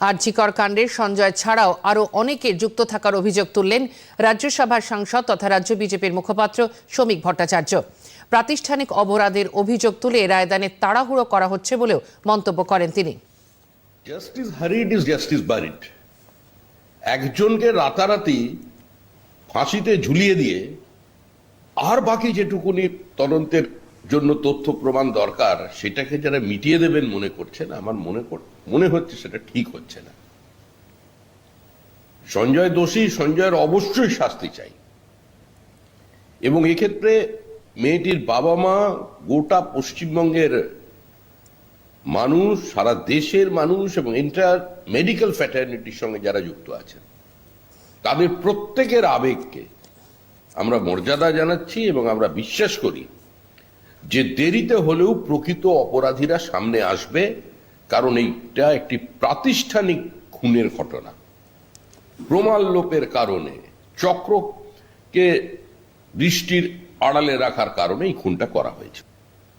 আরজিকর কাণ্ডে সঞ্জয় ছাড়াও আরও অনেকের যুক্ত থাকার অভিযোগ তুললেন রাজ্যসভার সাংসদ তথা রাজ্য বিজেপির মুখপাত্র শ্রমিক ভট্টাচার্য। প্রাতিষ্ঠানিক অপরাধের অভিযোগ তুলে রায়দানে তাড়াহুড়ো করা হচ্ছে বলেও মন্তব্য করেন তিনি। জাস্টিস ইজ জাস্টিস একজনকে রাতারাতি ফাঁসিতে ঝুলিয়ে দিয়ে আর বাকি যেটুকুনি তদন্তের জন্য তথ্য প্রমাণ দরকার, সেটাকে যারা মিটিয়ে দেবেন মনে করছেন আমার মনে মনে হচ্ছে সেটা ঠিক হচ্ছে না। সঞ্জয় দোষী, সঞ্জয়ের অবশ্যই শাস্তি চাই। এবং এক্ষেত্রে মেয়েটির বাবা মা গোটা পশ্চিমবঙ্গের মানুষ, সারা দেশের মানুষ এবং এন্টার মেডিকেল ফ্যাটার্নিটির সঙ্গে যারা যুক্ত আছেন, তাদের প্রত্যেকের আবেগকে আমরা মর্যাদা জানাচ্ছি এবং আমরা বিশ্বাস করি যে দেরিতে হলেও প্রকৃত অপরাধীরা সামনে আসবে, কারণ এইটা একটি প্রাতিষ্ঠানিক খুনের ঘটনা। প্রমাণ লোপের কারণে, চক্রকে দৃষ্টির আড়ালে রাখার কারণে এই খুনটা করা হয়েছে।